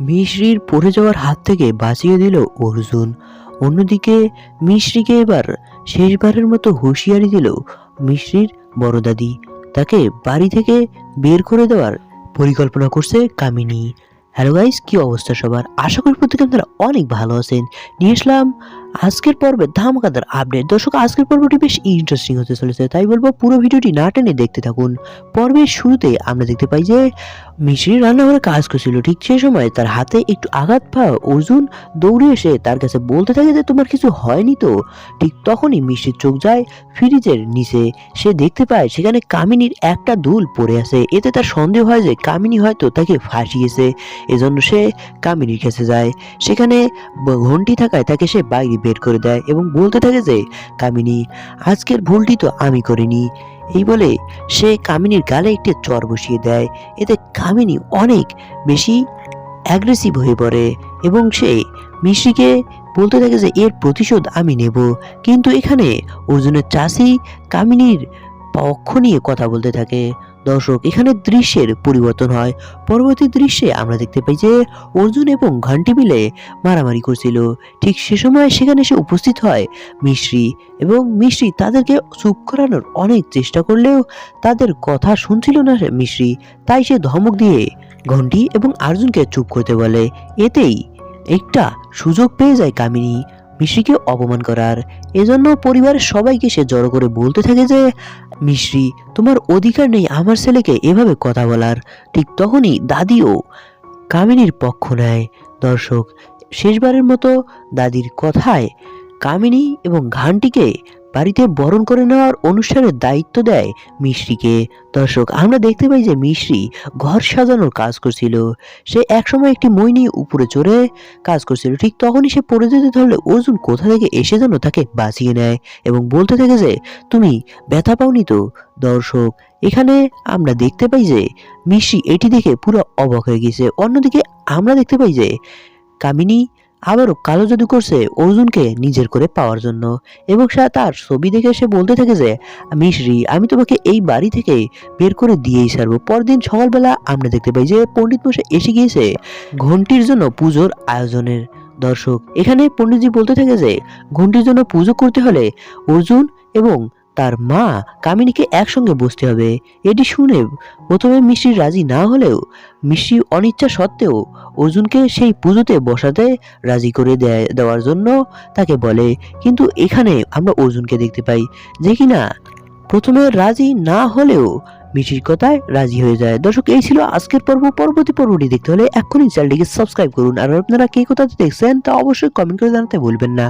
মিশ্রির পড়ে যাওয়ার হাত থেকে বাঁচিয়ে দিল অর্জুন। অন্যদিকে মিশ্রিকে এবার শেষবারের মতো হুঁশিয়ারি দিল মিশ্রির বড় দাদি তাকে বাড়ি থেকে বের করে দেওয়ার পরিকল্পনা করছে কামিনী। হ্যালো গাইস কি অবস্থা সবার? আশা করি প্রত্যেকে আপনারা অনেক ভালো আছেন। নিয়ে আসলাম আজকের পর্বে ধামাকাদার আপডেট দর্শক, আজকের পর্বটি বেশ ইন্টারেস্টিং হতে চলেছে, তাই বলব পুরো ভিডিওটি না টেনে দেখতে থাকুন। পর্বের শুরুতে আমরা দেখতে পাই যে মিশ্রি রান্নাঘরে কাজ করছিল, ঠিক সেই সময় তার হাতে একটু আঘাত পাওয়া অর্জুন দৌড়ে এসে তার কাছে বলতে থাকে যে, তোমার কিছু হয়নি তো? ঠিক তখনই মিষ্টির চোখ যায় ফ্রিজের নিচে। সে দেখতে পায় সেখানে কামিনীর একটা দুল পড়ে আছে। এতে তার সন্দেহ হয় যে কামিনী হয়তো তাকে ফাঁসিয়েছে। এজন্য সে কামিনীর কাছে যায়। সেখানে ঘন্টি থাকায় তাকে সে বাইরে বের করে দেয় এবং বলতে থাকে যে, কামিনী, আজকের ভুলটি তো আমি করিনি। এই বলে সে কামিনীর গালে একটি চর বসিয়ে দেয়। এতে কামিনী অনেক বেশি অ্যাগ্রেসিভ হয়ে পড়ে এবং সে মিশ্রিকে বলতে থাকে যে, এর প্রতিশোধ আমি নেব। কিন্তু এখানে অর্জুনের চাষি কামিনীর পক্ষ নিয়ে কথা বলতে থাকে। দর্শক, এখানে দৃশ্যের পরিবর্তন হয়। পরবর্তী দৃশ্যে আমরা দেখতে পাই যে, অর্জুন এবং ঘন্টি মিলে মারামারি করছিল। ঠিক সে সময় সেখানে সে উপস্থিত হয় মিশ্রি এবং মিশ্রি তাদেরকে চুপ করানোর অনেক চেষ্টা করলেও তাদের কথা শুনছিল না মিশ্রি। তাই সে ধমক দিয়ে ঘন্টি এবং আর্জুনকে চুপ করতে বলে। এতেই একটা সুযোগ পেয়ে যায় কামিনী। মিশ্রিকে অপমান করার। এজন্য পরিবারের সবাইকে সে জড়ো করে বলতে থাকে যে, মিশ্রি, তোমার অধিকার নেই আমার ছেলেকে এভাবে কথা বলার। ঠিক তখনই দাদিও কামিনীর পক্ষ নেয়। দর্শক, শেষবারের মতো দাদির কথায় কামিনী এবং ঘানটিকে বাড়িতে বরণ করে নেওয়ার অনুষ্ঠানের দায়িত্ব দেয় মিশ্রিকে। দর্শক, আমরা দেখতে পাই যে মিশ্রি ঘর সাজানোর কাজ করছিল। সে একসময় একটি মই নিয়ে উপরে চড়ে কাজ করছিল। ঠিক তখনই সে পড়ে যেতে ধরলে অর্জুন কোথা থেকে এসে যেন তাকে বাঁচিয়ে নেয় এবং বলতে থাকে যে, তুমি ব্যথা পাওনি তো? দর্শক, এখানে আমরা দেখতে পাই যে মিশ্রি এটি দেখে পুরো অবাক হয়ে গেছে। অন্যদিকে আমরা দেখতে পাই যে কামিনী আবারও কালো জাদু করছে অর্জুনকে নিজের করে পাওয়ার জন্য। এবং সে তার ছবি দেখে সে বলতে থাকে যে মিশ্রি আমি তোমাকে এই বাড়ি থেকে বের করে দিয়েই ছাড়বো। পরদিন সকালবেলা আমরা দেখতে পাই যে পণ্ডিত মশাই এসে গিয়েছে ঘন্টির জন্য পুজোর আয়োজনের। দর্শক, এখানে পণ্ডিতজি বলতে থাকে যে ঘন্টির জন্য পুজো করতে হলে অর্জুন এবং তার মা কামিনীকে একসঙ্গে বসতে হবে। এটি শুনে প্রথমে মিষ্টি রাজি না হলেও মিষ্টি অনিচ্ছা সত্ত্বেও অর্জুনকে সেই পুজোতে বসাতে রাজি করে দেওয়ার জন্য তাকে বলে। কিন্তু এখানে আমরা অর্জুনকে দেখতে পাই যে কিনা প্রথমে রাজি না হলেও মিষ্টির কথায় রাজি হয়ে যায়। দর্শক, এই ছিল আজকের পর্ব। পরবর্তী পর্বটি দেখতে হলে এক্ষুনি চ্যানেলটিকে সাবস্ক্রাইব করুন। আর আপনারা কে কোথাতে দেখছেন তা অবশ্যই কমেন্ট করে জানাতে ভুলবেন না।